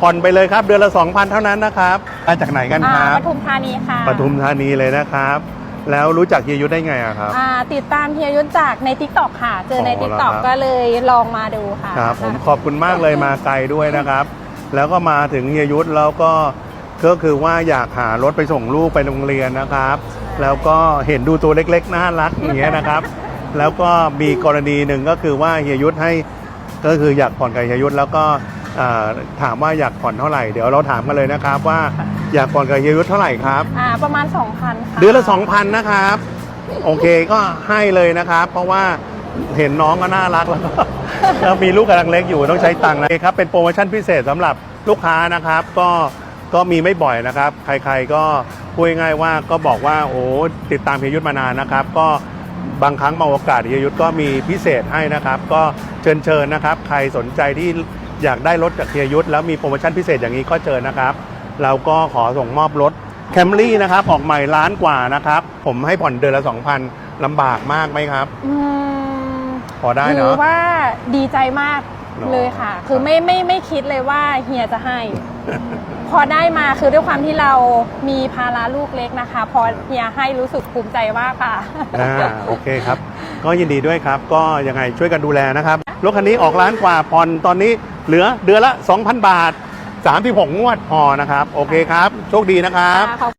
ผ่อนไปเลยครับ เดือนละ 2,000 เท่านั้นนะครับมาจากไหนกันอ่าครับปทุมธานีค่ะปทุมธานีเลยนะครับ แล้วรู้จักเฮียยุทธได้ไงอะครับ อ่าติดตามเฮียยุทธจากใน t ิ k t o k ค่ะ เจอใน อ๋อ t ิ k เหรอ t o k ครับ ก็เลยลองมาดูค่ะครับผมขอบคุณมากเลยมาไกลด้วยนะครับ แล้วก็มาถึงเฮียยุทธแล้วก็ก็คือว่าอยากหารถไปส่งลูกไปโรงเรียนนะครับ แล้วก็เห็นดูตัวเล็กๆน่ารักอย่างเงี้ยนะครับ แล้วก็มีกรณีหนึ่งก็คือว่าเฮียยุทธให้ก็คืออยากผ่อนกับเฮียยุทธแล้วก็อ่า ถามว่าอยากผ่อนเท่าไหร่ เดี๋ยวเราถามกันเลยนะครับ ว่าอยากผ่อนกับเฮียยุทธเท่าไหร่ครับอ่าประมาณ 2,000ค่ะเดือนละ2,000นะครับโอเคก็ให้เลยนะครับ เพราะว่าเห็นน้องก็น่ารักแล้วก็แล้วมีลูกกำลังเล็กอยู่ต้องใช้ตังค์นะครับ เป็นโปรโมชั่นพิเศษสำหรับลูกค้านะครับ ก็ก็มีไม่บ่อยนะครับ ใครๆก็พูดง่ายๆว่าก็บอกว่าโอ้ติดตามเฮียยุทธมานานนะครับ ก็บางครั้งบางโอกาสเฮียยุทธก็มีพิเศษให้นะครับ ก็เชิญเชิญนะครับ ใครสนใจที่ อยากได้รถจากเฮียยุทธแล้วมีโปรโมชั่นพิเศษอย่างนี้ก็เชิญนะครับ เราก็ขอส่งมอบรถแคมรี่นะครับ ออกใหม่ล้านกว่านะครับ ผมให้ผ่อนเดือนละ 2,000ลำบากมากไหมครับ อืมพอได้ถืเนาะว่าดีใจมากเนอะเลยค่ะ คือครับไม่ไม่ไม่คิดเลยว่าเฮียจะให้ พอได้มาคือด้วยความที่เรามีภาระลูกเล็กนะคะ พอเฮียให้รู้สึกภูมิใจมากค่ะ อ่าโอเคครับ ก็ยินดีด้วยครับ ก็ยังไงช่วยกันดูแลนะครับ รถคันนี้ออกล้านกว่าผ่อนตอนนี้เหลือเดือนละ 2,000 บาท 36 งวดพอนะครับ โอเคครับ โชคดีนะครับค่ะขอบ